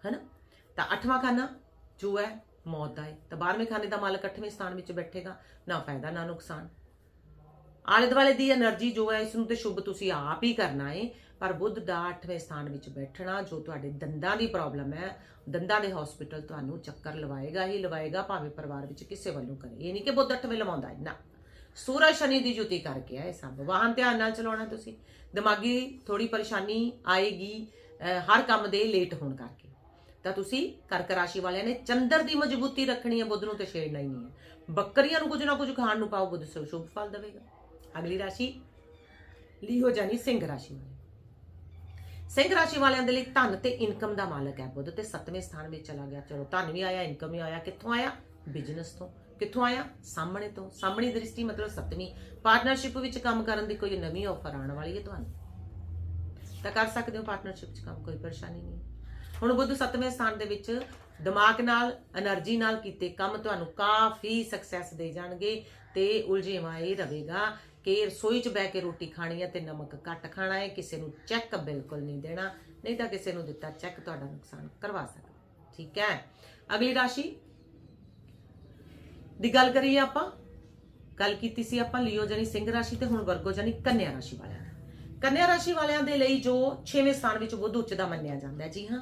ਹੈਨਾ? ਤਾਂ 8ਵਾਂ ਖਾਨਾ, ਜੋ ਹੈ, ਮੌਤ ਦਾ ਹੈ। ਤਾਂ 12ਵੇਂ ਖਾਨੇ ਦਾ ਮਾਲਕ 8ਵੇਂ ਸਥਾਨ ਵਿੱਚ ਬੈਠੇਗਾ, ਨਾ ਫਾਇਦਾ, ਨਾ ਨੁਕਸਾਨ। ਆਲੇ ਦੁਆਲੇ ਦੀ એનર્ਜੀ ਜੋ ਹੈ, ਇਸ ਨੂੰ ਤੇ ਸ਼ੁਭ ਤੁਸੀਂ ਆਪ ਹੀ ਕਰਨਾ ਹੈ ਪਰ ਬੁੱਧ ਦਾ 8ਵੇਂ ਸਥਾਨ ਵਿੱਚ ਬੈਠਣਾ, ਜੋ ਤੁਹਾਡੇ ਦੰਦਾਂ ਦੀ ਪ੍ਰੋਬਲਮ ਹੈ, ਦੰਦਾਂ ਦੇ ਹਸਪੀਟਲ ਤੁਹਾਨੂੰ ਚੱਕਰ ਲਵਾਏਗਾ ਹੀ ਲਵਾਏਗਾ, ਭਾਵੇਂ ਪਰਿਵਾਰ ਵਿੱਚ ਕਿਸੇ ਵੱਲੋਂ ਕਰੇ। ਇਹ ਨਹੀਂ ਕਿ ਬੁੱਧ 8ਵੇਂ ਲਵਾਉਂਦਾ ਹੈ ਨਾ ਸੂਰਜ ਸ਼ਨੀ ਦੀ ਜੁਤੀ ਕਰਕੇ ਆ ਇਹ ਸਭ। ਵਾਹਨ ਧਿਆਨ ਨਾਲ ਚਲਾਉਣਾ ਤੁਸੀਂ। ਦਿਮਾਗੀ ਥੋੜੀ ਪਰੇਸ਼ਾਨੀ ਆਏਗੀ ਹਰ ਕੰਮ ਦੇ ਲੇਟ ਹੋਣ ਕਰਕੇ। ਤਾਂ ਤੁਸੀਂ ਕਰਕ ਰਾਸ਼ੀ ਵਾਲਿਆਂ ਨੇ ਚੰਦਰ ਦੀ ਮਜ਼ਬੂਤੀ ਰੱਖਣੀ ਹੈ ਬੁੱਧ ਨੂੰ ਤੇ ਛੇੜਨਾ ਹੀ ਨਹੀਂ ਹੈ ਬੱਕਰੀਆਂ ਨੂੰ ਕੁਝ ਨਾ ਕੁਝ ਖਾਣ ਨੂੰ ਪਾਓ, ਬੁੱਧ ਸ- ਸ਼ੁਭ ਫਲ ਦੇਵੇਗਾ। ਅਗਲੀ ਰਾਸ਼ੀ ਲਈ ਹੋ ਜਾਣੀ ਸਿੰਘ ਰਾਸ਼ੀ ਵਾਲੇ। ਸਿੰਘ ਰਾਸ਼ੀ ਵਾਲਿਆਂ ਦੇ ਲਈ ਧਨ ਤੇ ਇਨਕਮ ਦਾ ਮਾਲਕ ਹੈ ਬੁੱਧ ਤੇ 7ਵੇਂ ਸਥਾਨ ਵਿੱਚ ਚਲਾ ਗਿਆ। ਚਲੋ, ਧਨ ਵੀ ਆਇਆ ਇਨਕਮ ਵੀ ਆਇਆ। ਕਿੱਥੋਂ ਆਇਆ? ਬਿਜ਼ਨਸ ਤੋਂ। ਕਿੱਥੋਂ ਆਇਆ? ਸਾਹਮਣੇ ਤੋਂ। ਸਾਹਮਣੀ ਦ੍ਰਿਸ਼ਟੀ ਮਤਲਬ ਸਤਵੀਂ। ਪਾਰਟਨਰਸ਼ਿਪ ਵਿੱਚ ਕੰਮ ਕਰਨ ਦੀ ਕੋਈ ਨਵੀਂ ਆਫਰ ਆਉਣ ਵਾਲੀ ਹੈ ਤੁਹਾਨੂੰ? ਤਾਂ ਕਰ ਸਕਦੇ ਹੋ ਪਾਰਟਨਰਸ਼ਿਪ 'ਚ ਕੰਮ, ਕੋਈ ਪਰੇਸ਼ਾਨੀ ਨਹੀਂ। ਹੁਣ ਬੁੱਧ ਸਤਵੇਂ ਸਥਾਨ ਦੇ ਵਿੱਚ ਦਿਮਾਗ ਨਾਲ એનર્ਜੀ ਨਾਲ ਕੀਤੇ ਕੰਮ ਤੁਹਾਨੂੰ ਕਾਫੀ ਸਕਸੈਸ ਦੇ ਜਾਣਗੇ ਤੇ ਉਲਝੇਵਾ ਇਹ ਰਹੇਗਾ ਕਿ ਰਸੋਈ 'ਚ ਬਹਿ ਕੇ ਰੋਟੀ ਖਾਣੀ ਹੈ ਤੇ ਨਮਕ ਘੱਟ ਖਾਣਾ ਹੈ, ਕਿਸੇ ਨੂੰ ਚੈੱਕ ਬਿਲਕੁਲ ਨਹੀਂ ਦੇਣਾ, ਨਹੀਂ ਤਾਂ ਕਿਸੇ ਨੂੰ ਦਿੱਤਾ ਚੈੱਕ ਤੁਹਾਡਾ ਨੁਕਸਾਨ ਕਰਵਾ ਸਕਦਾ। ਠੀਕ ਹੈ? ਅਗਲੀ ਰਾਸ਼ੀ ਦੀ ਗੱਲ ਕਰੀਏ ਆਪਾਂ ਗੱਲ ਕੀਤੀ ਸੀ ਆਪਾਂ ਲਿਓ ਜਾਨੀ ਸਿੰਘ ਰਾਸ਼ੀ ਤੇ ਹੁਣ ਵਰਗੋ ਜਾਨੀ ਕੰਨਿਆ ਰਾਸ਼ੀ ਵਾਲਿਆਂ ਦੀ ਕੰਨਿਆ ਰਾਸ਼ੀ ਵਾਲਿਆਂ ਦੇ ਲਈ ਜੋ 6ਵੇਂ ਸਥਾਨ ਵਿੱਚ ਬੁੱਧ ਉੱਚ ਦਾ ਮੰਨਿਆ ਜਾਂਦਾ ਹੈ। ਜੀ ਹਾਂ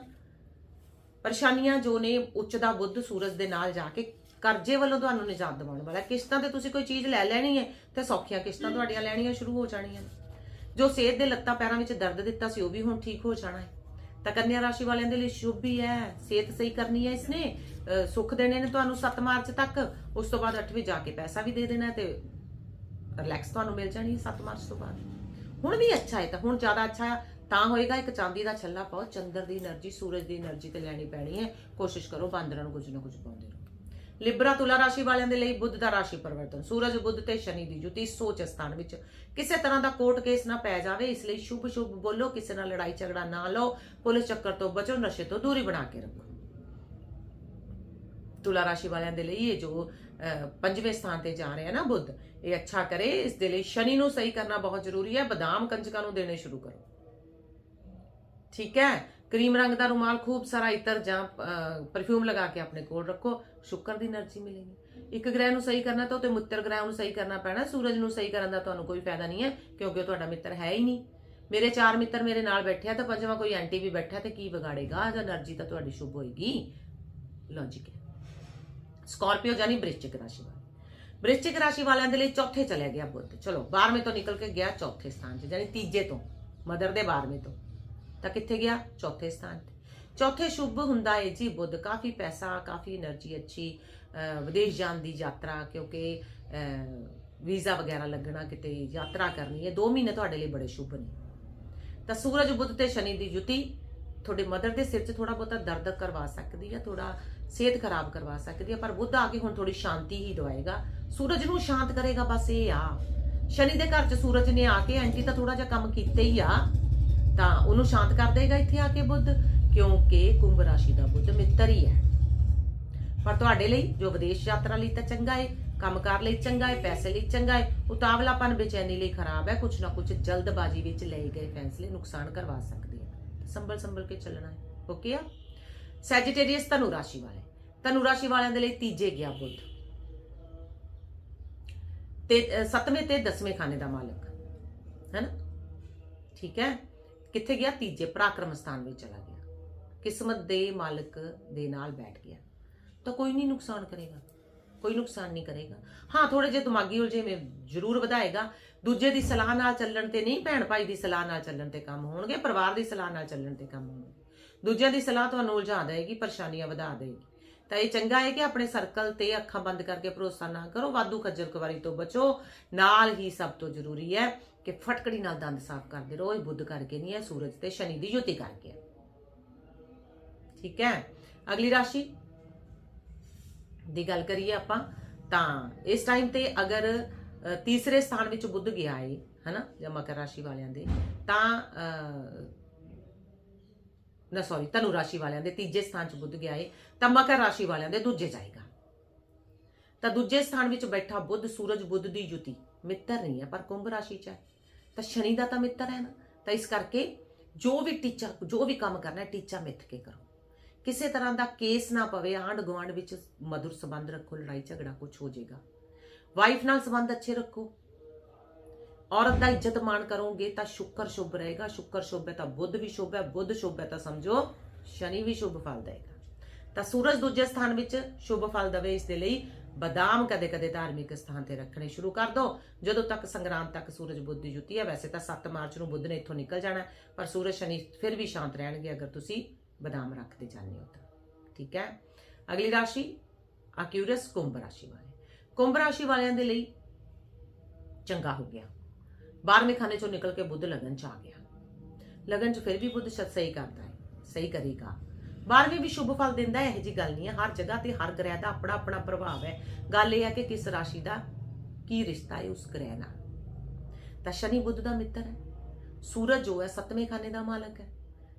ਪਰੇਸ਼ਾਨੀਆਂ ਜੋ ਨੇ ਉੱਚ ਦਾ ਬੁੱਧ ਸੂਰਜ ਦੇ ਨਾਲ ਜਾ ਕੇ ਕਰਜ਼ੇ ਵੱਲੋਂ ਤੁਹਾਨੂੰ ਨਿਜਾਤ ਦਿਵਾਉਣ ਵਾਲਾ। ਕਿਸ਼ਤਾਂ ਤੇ ਤੁਸੀਂ ਕੋਈ ਚੀਜ਼ ਲੈ ਲੈਣੀ ਹੈ ਤੇ ਸੌਖੀਆਂ ਕਿਸ਼ਤਾਂ ਤੁਹਾਡੀਆਂ ਲੈਣੀਆਂ ਸ਼ੁਰੂ ਹੋ ਜਾਣੀਆਂ ਜੋ ਸਿਹਤ ਦੇ ਲੱਤਾਂ ਪੈਰਾਂ ਵਿੱਚ ਦਰਦ ਦਿੱਤਾ ਸੀ ਉਹ ਵੀ ਹੁਣ ਠੀਕ ਹੋ ਜਾਣਾ ਹੈ। ਤਾਂ ਕੰਨਿਆ ਰਾਸ਼ੀ ਵਾਲਿਆਂ ਦੇ ਲਈ ਸ਼ੁਭ ਹੀ ਹੈ। ਸਿਹਤ ਸਹੀ ਕਰਨੀ ਹੈ ਇਸਨੇ। ਸੁੱਖ ਦੇਣੇ ਨੇ ਤੁਹਾਨੂੰ 7 ਮਾਰਚ ਤੱਕ। ਉਸ ਤੋਂ ਬਾਅਦ 8ਵੇਂ ਜਾ ਕੇ ਪੈਸਾ ਵੀ ਦੇ ਦੇਣਾ ਤੇ ਰਿਲੈਕਸ ਤੁਹਾਨੂੰ ਮਿਲ ਜਾਣੀ ਹੈ 7 ਮਾਰਚ ਤੋਂ ਬਾਅਦ। ਹੁਣ ਵੀ ਅੱਛਾ ਹੈ ਤਾਂ ਹੁਣ ਜ਼ਿਆਦਾ ਅੱਛਾ ਤਾਂ ਹੋਏਗਾ। ਇੱਕ ਚਾਂਦੀ ਦਾ ਛੱਲਾ ਪਾਓ, ਚੰਦਰ ਦੀ એનર્ਜੀ ਸੂਰਜ ਦੀ એનર્ਜੀ ਤੇ ਲੈਣੀ ਪੈਣੀ ਹੈ। ਕੋਸ਼ਿਸ਼ ਕਰੋ ਬਾਂਦਰਾਂ ਨੂੰ ਕੁਝ ਨਾ ਕੁਝ ਪਾਉਂਦੇ ਰਹੋ। ਲਿਬਰਾ ਤੁਲਾ ਰਾਸ਼ੀ ਵਾਲਿਆਂ ਦੇ ਲਈ ਬੁੱਧ ਦਾ ਰਾਸ਼ੀ ਪਰਿਵਰਤਨ ਸੂਰਜ ਬੁੱਧ ਤੇ ਸ਼ਨੀ ਦੀ ਜੁਤੀ ਸੋਚ ਸਥਾਨ ਵਿੱਚ। ਕਿਸੇ ਤਰ੍ਹਾਂ ਦਾ ਕੋਰਟ ਕੇਸ ਨਾ ਪੈ ਜਾਵੇ ਇਸ ਲਈ ਸ਼ੁਭ ਸ਼ੁਭ ਬੋਲੋ ਕਿਸੇ ਨਾਲ ਲੜਾਈ ਝਗੜਾ ਨਾ ਲਓ ਪੁਲਿਸ ਚੱਕਰ ਤੋਂ ਬਚੋ ਨਸ਼ੇ ਤੋਂ ਦੂਰੀ ਬਣਾ ਕੇ ਰੱਖੋ। ਤੁਲਾ ਰਾਸ਼ੀ ਵਾਲਿਆਂ ਦੇ ਲਈ ਇਹ ਜੋ ਅਹ, ਪੰਜਵੇਂ ਸਥਾਨ ਤੇ ਜਾ ਰਿਹਾ ਨਾ ਬੁੱਧ ਇਹ ਅੱਛਾ ਕਰੇ ਇਸ ਦੇ ਲਈ ਸ਼ਨੀ ਨੂੰ ਸਹੀ ਕਰਨਾ ਬਹੁਤ ਜ਼ਰੂਰੀ ਹੈ ਬਦਾਮ ਕੰਜਕਾਂ ਨੂੰ ਦੇਣੇ ਸ਼ੁਰੂ ਕਰੋ। ਠੀਕ ਹੈ? ਕਰੀਮ ਰੰਗ ਦਾ ਰੁਮਾਲ ਖੂਬ ਸਾਰਾ ਇਤਰ ਜਾਂ ਪਰਫਿਊਮ ਲਗਾ ਕੇ ਆਪਣੇ ਕੋਲ ਰੱਖੋ। ਸ਼ੁਕਰ ਦੀ એનર્ਜੀ ਮਿਲੇਗੀ। ਇੱਕ ਗ੍ਰਹਿ ਨੂੰ ਸਹੀ ਕਰਨਾ ਤਾਂ ਉਤੇ ਮਿੱਤਰ ਗ੍ਰਹਿ ਨੂੰ ਸਹੀ ਕਰਨਾ ਪੈਣਾ। ਸੂਰਜ ਨੂੰ ਸਹੀ ਕਰਨ ਦਾ ਤੁਹਾਨੂੰ ਕੋਈ ਫਾਇਦਾ ਨਹੀਂ ਹੈ, ਕਿਉਂਕਿ ਉਹ ਤੁਹਾਡਾ ਮਿੱਤਰ ਹੈ ਹੀ ਨਹੀਂ। ਮੇਰੇ ਚਾਰ ਮਿੱਤਰ ਮੇਰੇ ਨਾਲ ਬੈਠੇ ਆ ਤਾਂ ਪੰਜਵਾਂ ਕੋਈ ਐਂਟੀ ਵੀ ਬੈਠਾ ਤੇ ਕੀ ਵਿਗਾੜੇਗਾ? ਜਾਂ એનર્ਜੀ ਤਾਂ ਤੁਹਾਡੀ ਸ਼ੁਭ ਹੋਏਗੀ। ਲੌਜੀਕ ਹੈ ਸਕਾਰਪੀਓ ਜਾਨੀ ਬ੍ਰਿਸ਼ਚਿਕ ਰਾਸ਼ੀ ਵਾਲੇ। ਬ੍ਰਿਸ਼ਚਿਕ ਰਾਸ਼ੀ ਵਾਲਿਆਂ ਦੇ ਲਈ ਚੌਥੇ ਚਲੇ ਗਿਆ ਬੁੱਧ। ਚਲੋ 12ਵੇਂ ਤੋਂ ਨਿਕਲ ਕੇ ਗਿਆ ਚੌਥੇ ਸਥਾਨ 'ਚ ਜਾਨੀ ਤੀਜੇ ਤੋਂ, ਮਦਰ ਦੇ 12ਵੇਂ ਤੋਂ। ਤਾਂ ਕਿੱਥੇ ਗਿਆ? ਚੌਥੇ ਸਥਾਨ ਤੇ। ਚੌਥੇ ਸ਼ੁਭ ਹੁੰਦਾ ਹੈ ਜੀ ਬੁੱਧ। ਕਾਫੀ ਪੈਸਾ, ਕਾਫੀ એનર્ਜੀ ਅੱਛੀ ਵਿਦੇਸ਼ ਜਾਣ ਦੀ ਯਾਤਰਾ, ਕਿਉਂਕਿ ਵੀਜ਼ਾ ਵਗੈਰਾ ਲੱਗਣਾ ਕਿਤੇ, ਯਾਤਰਾ ਕਰਨੀ ਹੈ 2 ਮਹੀਨੇ ਤੁਹਾਡੇ ਲਈ ਬੜੇ ਸ਼ੁਭ ਨੇ। ਤਾਂ ਸੂਰਜ ਬੁੱਧ ਤੇ ਸ਼ਨੀ ਦੀ ਜੁਤੀ, ਤੁਹਾਡੇ ਮਦਰ ਦੇ ਸਿਰ 'ਚ ਥੋੜਾ ਬਹੁਤਾ ਦਰਦ ਕਰਵਾ ਸਕਦੀ ਹੈ ਥੋੜਾ ਸਿਹਤ ਖਰਾਬ ਕਰਵਾ ਸਕਦੀ ਹੈ ਪਰ ਬੁੱਧ ਆ ਕੇ ਹੁਣ ਥੋੜੀ ਸ਼ਾਂਤੀ ਹੀ ਦਵਾਏਗਾ। ਸੂਰਜ ਨੂੰ ਸ਼ਾਂਤ ਕਰੇਗਾ, ਬਸ ਇਹ ਆ। ਸ਼ਨੀ ਦੇ ਘਰ 'ਚ ਸੂਰਜ ਨੇ ਆ ਕੇ ਐਂਟੀ ਤਾਂ ਥੋੜਾ ਜਿਹਾ ਕੰਮ ਕੀਤਾ ਹੀ ਆ। ਤਾਂ ਉਹਨੂੰ ਸ਼ਾਂਤ ਕਰ ਦੇਗਾ ਇੱਥੇ ਆ ਕੇ ਬੁੱਧ ਕਿਉਂਕਿ ਕੁੰਭ ਰਾਸ਼ੀ ਦਾ ਬੁੱਧ ਮਿੱਤਰ ਹੀ ਹੈ। ਪਰ ਤੁਹਾਡੇ ਲਈ ਜੋ ਵਿਦੇਸ਼ ਯਾਤਰਾ ਲਈ ਤਾਂ ਚੰਗਾ ਹੈ ਕੰਮਕਾਰ ਲਈ ਚੰਗਾ ਹੈ ਪੈਸੇ ਲਈ ਚੰਗਾ ਹੈ ਉਤਾਵਲਾਪਨ ਬੇਚੈਨੀ ਲਈ ਖਰਾਬ ਹੈ ਕੁਛ ਨਾ ਕੁਛ ਜਲਦਬਾਜ਼ੀ ਵਿੱਚ ਲਏ ਗਏ ਫੈਸਲੇ ਨੁਕਸਾਨ ਕਰਵਾ ਸਕਦੇ ਆ। ਸੰਭਲ ਸੰਭਲ ਕੇ ਚੱਲਣਾ ਹੈ। ਓਕੇ ਆ? ਸੈਜੀਟੇਰੀਅਸ ਧਨੁ ਰਾਸ਼ੀ ਵਾਲੇ। ਧਨੁ ਰਾਸ਼ੀ ਵਾਲਿਆਂ ਦੇ ਲਈ ਤੀਜੇ ਗਿਆ ਬੁੱਧ। ਤੇ ਅ, ਸੱਤਵੇਂ ਤੇ ਦਸਵੇਂ ਖਾਨੇ ਦਾ ਮਾਲਕ। ਹੈਨਾ ਠੀਕ ਹੈ? ਕਿੱਥੇ ਗਿਆ? ਤੀਜੇ ਪਰਾਕਰਮ ਸਥਾਨ ਵਿੱਚ ਚਲਾ ਗਿਆ। ਕਿਸਮਤ ਦੇ ਮਾਲਕ ਦੇ ਨਾਲ ਬੈਠ ਗਿਆ। ਤਾਂ ਕੋਈ ਨਹੀਂ ਨੁਕਸਾਨ ਕਰੇਗਾ। ਕੋਈ ਨੁਕਸਾਨ ਨਹੀਂ ਕਰੇਗਾ। ਹਾਂ ਥੋੜੇ ਜਿਹੇ ਦਿਮਾਗੀ ਉਲਝੇ ਜ਼ਰੂਰ ਵਧਾਏਗਾ। ਦੂਜੇ ਦੀ ਸਲਾਹ ਨਾਲ ਚੱਲਣ ਤੇ ਨਹੀਂ, ਭੈਣ ਭਾਈ ਦੀ ਸਲਾਹ ਨਾਲ ਚੱਲਣ ਤੇ ਕੰਮ ਹੋਣਗੇ, ਪਰਿਵਾਰ ਦੀ ਸਲਾਹ ਨਾਲ ਚੱਲਣ ਤੇ ਕੰਮ ਹੋਣਗੇ। ਦੂਜਿਆਂ ਦੀ ਸਲਾਹ ਤੁਹਾਨੂੰ ਉਲਝਾ ਦੇਗੀ, ਪਰੇਸ਼ਾਨੀਆਂ ਵਧਾ ਦੇਗੀ। ਤਾਂ ਇਹ ਚੰਗਾ ਹੈ ਕਿ ਆਪਣੇ ਸਰਕਲ ਤੇ ਅੱਖਾਂ ਬੰਦ ਕਰਕੇ ਭਰੋਸਾ ਨਾ ਕਰੋ। ਵਾਧੂ ਖੱਜਲ ਖਵਾਰੀ ਤੋਂ ਬਚੋ। ਨਾਲ ਹੀ ਸਭ ਤੋਂ ਜ਼ਰੂਰੀ ਹੈ ਕਿ ਫਟਕੜੀ ਨਾਲ ਦੰਦ ਸਾਫ਼ ਕਰਦੇ ਰਹੋ ਇਹ ਬੁੱਧ ਕਰਕੇ ਨਹੀਂ ਹੈ ਸੂਰਜ ਤੇ ਸ਼ਨੀ ਦੀ ਜੁਤੀ ਕਰਕੇ ਹੈ। ਠੀਕ ਹੈ? ਅਗਲੀ ਰਾਸ਼ੀ ਦੀ ਗੱਲ ਕਰੀਏ ਆਪਾਂ ਤਾਂ ਇਸ ਟਾਈਮ ਤੇ ਅਗਰ ਤੀਸਰੇ ਸਥਾਨ ਵਿੱਚ ਬੁੱਧ ਗਿਆ ਏ ਹਨਾ ਜਾਂ ਮਕਰ ਰਾਸ਼ੀ ਵਾਲਿਆਂ ਦੇ ਤਾਂ ਅ, ਨਾ ਸੌਰੀ ਧਨੁ ਰਾਸ਼ੀ ਵਾਲਿਆਂ ਦੇ ਤੀਜੇ ਸਥਾਨ 'ਚ ਬੁੱਧ ਗਿਆ ਏ ਤਾਂ ਮਕਰ ਰਾਸ਼ੀ ਵਾਲਿਆਂ ਦੇ ਦੂਜੇ ਜਾਏਗਾ। ਤਾਂ ਦੂਜੇ ਸਥਾਨ ਵਿੱਚ ਬੈਠਾ ਬੁੱਧ ਸੂਰਜ ਬੁੱਧ ਦੀ ਜੁਤੀ ਮਿੱਤਰ ਨਹੀਂ ਹੈ ਪਰ ਕੁੰਭ ਰਾਸ਼ੀ 'ਚ ਹੈ। ਤਾਂ ਸ਼ਨੀ ਦਾ ਤਾਂ ਮਿੱਤਰ ਹੈ ਨਾ। ਤਾਂ ਇਸ ਕਰਕੇ ਜੋ ਵੀ ਟੀਚਾ ਜੋ ਵੀ ਕੰਮ ਕਰਨਾ ਹੈ ਟੀਚਾ ਮਿੱਥ ਕੇ ਕਰੋ। ਕਿਸੇ ਤਰ੍ਹਾਂ ਦਾ ਕੇਸ ਨਾ ਪਵੇ, ਆਂਢ ਗੁਆਂਢ ਵਿੱਚ ਮధుਰ ਸੰਬੰਧ ਰੱਖੋ, ਲੜਾਈ ਝਗੜਾ ਕੁਝ ਹੋ ਜਾਏਗਾ। ਵਾਈਫ ਨਾਲ ਸੰਬੰਧ ਅੱਛੇ ਰੱਖੋ। ਔਰਤ ਦਾ ਇੱਜ਼ਤ ਮਾਣ ਕਰੋਗੇ ਤਾਂ ਸ਼ੁੱਕਰ ਸ਼ੁਭ ਰਹੇਗਾ। ਸ਼ੁੱਕਰ ਸ਼ੁਭ ਹੈ ਤਾਂ ਬੁੱਧ ਵੀ ਸ਼ੁਭ ਹੈ, ਬੁੱਧ ਸ਼ੁਭ ਹੈ ਤਾਂ ਸਮਝੋ, ਸ਼ਨੀ ਵੀ ਸ਼ੁਭ ਫਲ ਦੇਗਾ। ਤਾਂ ਸੂਰਜ ਦੂਜੇ ਸਥਾਨ ਵਿੱਚ ਸ਼ੁਭ ਫਲ ਦੇਵੇ ਇਸ ਦੇ ਲਈ ਬਦਾਮ ਕਦੇ-ਕਦੇ ਧਾਰਮਿਕ ਸਥਾਨ ਤੇ ਰੱਖਣੇ ਸ਼ੁਰੂ ਕਰ ਦਿਓ ਜਦੋਂ ਤੱਕ ਸੰਗਰਾਂਦ ਤੱਕ ਸੂਰਜ ਬੁੱਧ ਦੀ ਜੁਤੀ ਹੈ, ਵੈਸੇ ਤਾਂ 7 ਮਾਰਚ ਨੂੰ ਬੁੱਧ ਨੇ ਇੱਥੋਂ ਨਿਕਲ ਜਾਣਾ ਪਰ ਸੂਰਜ ਸ਼ਨੀ ਫਿਰ ਵੀ ਸ਼ਾਂਤ ਰਹਿਣਗੇ ਅਗਰ ਤੁਸੀਂ ਬਦਾਮ ਰੱਖਦੇ ਜਾਂਦੇ ਹੋ ਤਾਂ। ਠੀਕ ਹੈ? ਅਗਲੀ ਰਾਸ਼ੀ ਅਕਿਊਰਸ ਕੁੰਭ ਰਾਸ਼ੀ ਵਾਲੇ। ਕੁੰਭ ਰਾਸ਼ੀ ਵਾਲਿਆਂ ਦੇ ਲਈ ਚੰਗਾ ਹੋ ਗਿਆ। 12ਵੇਂ ਖਾਨੇ ਚੋਂ ਨਿਕਲ ਕੇ ਬੁੱਧ ਲਗਨ ਚ ਆ ਗਿਆ। ਲਗਨ ਚ ਫਿਰ ਵੀ ਬੁੱਧ ਸਹੀ ਕਰਦਾ ਹੈ, ਸਹੀ ਕਰੇਗਾ। 12ਵੇਂ ਵੀ ਸ਼ੁਭ ਫਲ ਦਿੰਦਾ ਹੈ ਇਹ ਜੀ ਗੱਲ ਨਹੀਂ ਹੈ। ਹਰ ਜਗ੍ਹਾ ਤੇ ਹਰ ਗ੍ਰਹਿ ਦਾ ਆਪਣਾ ਆਪਣਾ ਪ੍ਰਭਾਵ ਹੈ। ਗੱਲ ਇਹ ਹੈ ਕਿ ਕਿਸ ਰਾਸ਼ੀ ਦਾ ਕੀ ਰਿਸ਼ਤਾ ਹੈ ਉਸ ਗ੍ਰਹਿ ਨਾਲ? ਤਾਂ ਸ਼ਨੀ ਬੁੱਧ ਦਾ ਮਿੱਤਰ ਹੈ। ਸੂਰਜ ਜੋ ਹੈ, ਸੱਤਵੇਂ ਖਾਨੇ ਦਾ ਮਾਲਕ ਹੈ।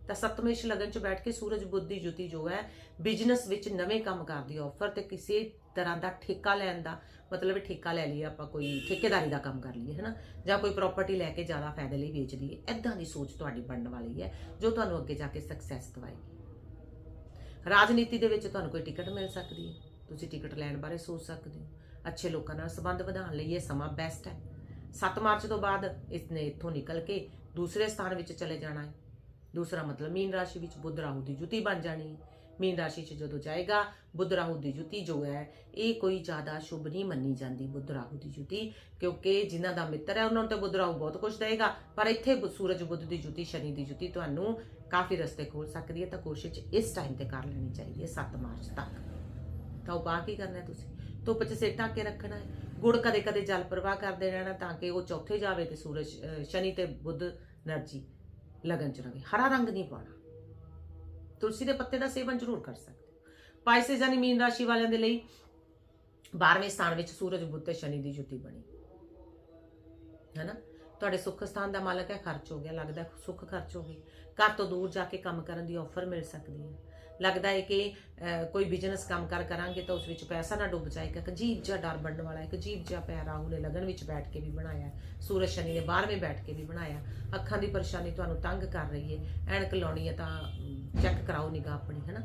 ਤਾਂ ਸੱਤਵੇਂ ਚ ਲਗਨ ਚ ਬੈਠ ਕੇ ਸੂਰਜ ਬੁੱਧ ਦੀ ਜੁਤੀ ਜੋ ਹੈ, ਬਿਜ਼ਨਸ ਵਿੱਚ ਨਵੇਂ ਕੰਮ ਕਰ ਦੀ ਆਫਰ ਤੇ ਕਿਸੇ ਤਰ੍ਹਾਂ ਦਾ ਠੇਕਾ ਲੈਣ ਦਾ ਮਤਲਬ ਠੇਕਾ ਲੈ ਲਈਏ, ਆਪਾਂ ਕੋਈ ਠੇਕੇਦਾਰੀ ਦਾ ਕੰਮ ਕਰ ਲਈਏ, ਹੈਨਾ? ਜਾਂ ਕੋਈ ਪ੍ਰਾਪਰਟੀ ਲੈ ਕੇ ਜ਼ਿਆਦਾ ਫਾਇਦੇ ਲਈ ਵੇਚ ਦਈਏ ਐਦਾਂ ਦੀ ਸੋਚ ਤੁਹਾਡੀ ਬਣਨ ਵਾਲੀ ਹੈ, ਜੋ ਤੁਹਾਨੂੰ ਅੱਗੇ ਜਾ ਕੇ ਸਕਸੈਸ ਦਵਾਏਗੀ। ਰਾਜਨੀਤੀ ਦੇ ਵਿੱਚ ਤੁਹਾਨੂੰ ਕੋਈ ਟਿਕਟ ਮਿਲ ਸਕਦੀ ਹੈ। ਤੁਸੀਂ ਟਿਕਟ ਲੈਣ ਬਾਰੇ ਸੋਚ ਸਕਦੇ ਹੋ। ਅੱਛੇ ਲੋਕਾਂ ਨਾਲ ਸੰਬੰਧ ਵਧਾਉਣ ਲਈ ਇਹ ਸਮਾਂ ਬੈਸਟ ਹੈ। 7 ਮਾਰਚ ਤੋਂ ਬਾਅਦ ਇਸ ਨੇ ਇੱਥੋਂ ਨਿਕਲ ਕੇ ਦੂਸਰੇ ਸਥਾਨ ਵਿੱਚ ਚਲੇ ਜਾਣਾ ਹੈ। ਦੂਸਰਾ ਮਤਲਬ ਮੀਨ ਰਾਸ਼ੀ ਵਿੱਚ ਬੁੱਧ ਰਾਹੂ ਦੀ ਜੁਤੀ ਬਣ ਜਾਣੀ ਹੈ। ਮੀਨ ਰਾਸ਼ੀ 'ਚ ਜਦੋਂ ਜਾਏਗਾ, ਬੁੱਧ ਰਾਹੂ ਦੀ ਜੁਤੀ ਜੋ ਹੈ, ਇਹ ਕੋਈ ਜ਼ਿਆਦਾ ਸ਼ੁਭ ਨਹੀਂ ਮੰਨੀ ਜਾਂਦੀ ਬੁੱਧ ਰਾਹੂ ਦੀ ਜੁਤੀ, ਕਿਉਂਕਿ ਜਿਨ੍ਹਾਂ ਦਾ ਮਿੱਤਰ ਹੈ, ਉਹਨਾਂ ਨੂੰ ਤਾਂ ਬੁੱਧ ਰਾਹੂ ਬਹੁਤ ਕੁਝ ਦੇਗਾ ਪਰ ਇੱਥੇ ਸੂਰਜ ਬੁੱਧ ਦੀ ਜੁਤੀ, ਸ਼ਨੀ ਦੀ ਜੁਤੀ ਤੁਹਾਨੂੰ ਕਾਫੀ ਰਸਤੇ ਖੋਲ ਸਕਦੀ ਹੈ, ਤਾਂ ਕੋਸ਼ਿਸ਼ ਇਸ ਟਾਈਮ ਤੇ ਕਰ ਲੈਣੀ ਚਾਹੀਦੀ ਹੈ 7 ਮਾਰਚ ਤੱਕ। ਤਾਂ ਉਪਾਅ ਕੀ ਕਰਨਾ ਤੁਸੀਂ? ਧੁੱਪ 'ਚ ਸਿਰ ਢੱਕ ਕੇ ਰੱਖਣਾ ਹੈ। ਗੁੜ ਕਦੇ ਕਦੇ ਜਲ ਪ੍ਰਵਾਹ ਕਰਦੇ ਰਹਿਣਾ ਤਾਂ ਕਿ ਉਹ ਚੌਥੇ ਜਾਵੇ ਤੇ ਸੂਰਜ ਸ਼ਨੀ ਤੇ ਬੁੱਧ ਨਰਜੀ ਲਗਨ ਚ ਰਹੇ ਹਰਾ ਰੰਗ ਨਹੀਂ ਪਾਉਣਾ। ਤੁਲਸੀ ਦੇ ਪੱਤੇ ਦਾ ਸੇਵਨ ਜ਼ਰੂਰ ਕਰ ਸਕਦੇ ਹੋ। ਪਾਈਸੇਸ ਯਾਨੀ ਮੀਨ ਰਾਸ਼ੀ ਵਾਲਿਆਂ ਦੇ ਲਈ 12ਵੇਂ ਸਥਾਨ ਵਿੱਚ ਸੂਰਜ ਬੁੱਧ ਤੇ ਸ਼ਨੀ ਦੀ ਜੁਤੀ ਬਣੀ। ਹੈਨਾ? ਤੁਹਾਡੇ ਸੁੱਖ ਸਥਾਨ ਦਾ ਮਾਲਕ ਹੈ, ਖਰਚ ਹੋ ਗਿਆ, ਲੱਗਦਾ ਸੁੱਖ ਖਰਚ ਹੋ ਗਈ ਘਰ ਤੋਂ ਦੂਰ ਜਾ ਕੇ ਕੰਮ ਕਰਨ ਦੀ ਆਫਰ ਮਿਲ ਸਕਦੀ ਹੈ। ਲੱਗਦਾ ਹੈ ਕਿ ਕੋਈ ਬਿਜ਼ਨਸ ਕੰਮ ਕਰ ਕਰਾਂਗੇ ਤਾਂ ਉਸ ਵਿੱਚ ਪੈਸਾ ਨਾ ਡੁੱਬ ਜਾਏਗਾ ਇੱਕ ਅਜੀਬ ਜਿਹਾ ਡਰ ਬਣਨ ਵਾਲਾ ਇੱਕ ਅਜੀਬ ਜਿਹਾ ਪਿਆ ਰਾਹੂ ਨੇ ਲਗਨ ਵਿੱਚ ਬੈਠ ਕੇ ਵੀ ਬਣਾਇਆ ਸੂਰਜ ਸ਼ਨੀ ਨੇ 12ਵੇਂ ਬੈਠ ਕੇ ਵੀ ਬਣਾਇਆ ਅੱਖਾਂ ਦੀ ਪਰੇਸ਼ਾਨੀ ਤੁਹਾਨੂੰ ਤੰਗ ਕਰ ਰਹੀ ਹੈ। ਐਨਕ ਲਾਉਣੀ ਹੈ ਤਾਂ ਚੈੱਕ ਕਰਾਓ ਨਿਗਾਹ ਆਪਣੀ, ਹੈਨਾ?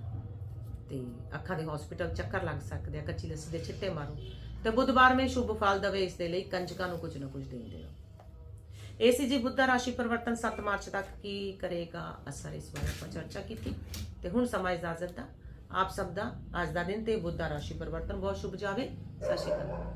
ਤੇ ਅੱਖਾਂ ਦੇ ਹਸਪੀਟਲ ਚੱਕਰ ਲੱਗ ਸਕਦੇ ਆ, ਕੱਚੀ ਲੱਸੀ ਦੇ ਛਿੱਟੇ ਮਾਰੋ। ਤੇ ਬੁੱਧਵਾਰ ਮੇ ਸ਼ੁਭ ਫਲ ਦਵੇ, ਇਸ ਦੇ ਲਈ ਕੰਜਕਾਂ ਨੂੰ ਕੁਝ ਨਾ ਕੁਝ ਦੇਂਦੇ ਰਹੋ ਏਸੀ ਜੀ ਬੁੱਧਾ ਰਾਸ਼ੀ ਪਰਿਵਰਤਨ 7 ਮਾਰਚ ਤੱਕ ਕੀ ਕਰੇਗਾ? ਅਸਰ ਇਸ ਬਾਰੇ ਆਪਾਂ ਚਰਚਾ ਕੀਤੀ। ਤੇ ਹੁਣ ਸਮਾਂ ਇਜਾਜ਼ਤ ਦਾ। ਆਪ ਸਭ ਦਾ ਅੱਜ ਦਾ ਦਿਨ ਤੇ ਬੁੱਧਾ ਰਾਸ਼ੀ ਪਰਿਵਰਤਨ ਬਹੁਤ ਸ਼ੁਭ ਜਾਵੇ। ਸਤਿ ਸ਼੍ਰੀ ਅਕਾਲ।